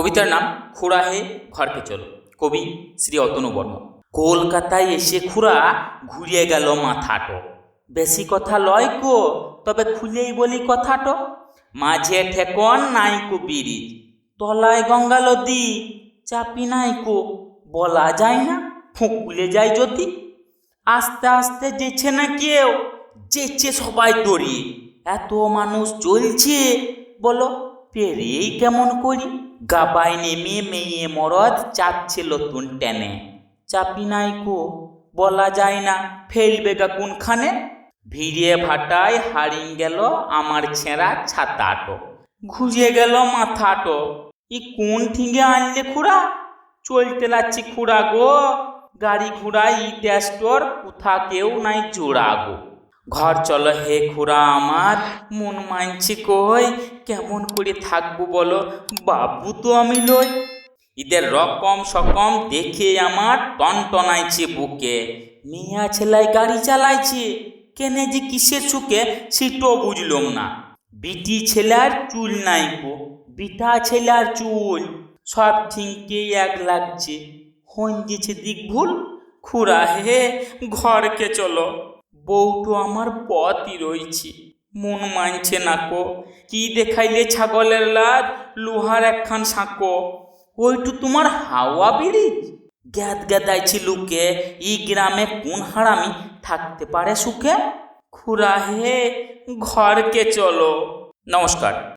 কবিতার নাম খুড়া হে ঘরকে চলো। কবি শ্রী অতনু বর্মা কলকাতায় এসে খুড়া ঘুরিয়ে গেল মাথাটো। বেশি কথা লয় কো, তবে খুলেই বলি কথাটো। মাঝে ঠেকন নাইকো ব্রিজ তলায় গঙ্গা নদী, চাপি নাই কো, বলা যায় না, ফুঁকুলে যায় যদি। আস্তে আস্তে যেছে না কেউ, যেছে সবাই দড়িয়ে এত মানুষ চলছে বলো পেরিয়েই কেমন করি? গাবায় নেমে মেয়ে মরদ চাপছে নতুন টেনে। চাপি নাইকো বলা যায় না, ফেলবে গা কোনখানে? ভিড়িয়ে ভাটায় হারিং গেল আমার ছেঁড়া ছাতাটো। ঘুরিয়ে গেল মাথাটো। ই কোন ঠিঙ্গে আনলে খুড়া? চলতে লাগছি খুড়া গো। গাড়ি ঘোড়া ইট স্টোর কোথা কেউ নাই জোড়া গো। ঘর চলো হে খুড়া আমার, মন মানছি কই, কেমন করে থাকব বলো, বাবু তো আমি লই। ঈদের রকম সকম দেখে আমার টনটনাইছে বুকে। মিয়া ছেলাই গাড়ি চালাইছে, কেনে যে কিসের সুখে সেটাও বুঝলাম না। বিটি ছেলার চুল নাই গো বিটা ছেলার চুল, সব ঠিকই এক লাগছে। হন দিছে দিক ভুল, খুড়া হে, ঘরকে চলো। বউটো আমার পথই রইছে মন মানছে না কো। কি দেখাইলে ছাগলের লাদ লোহার একখান সাঁকো। ওইটু তোমার হাওয়া ব্রিজ গ্যাদ গ্যাদাইছি লুকে ই গ্রামে কোন হারামি থাকতে পারে সুখে? খুড়া হে, ঘরকে চলো। নমস্কার।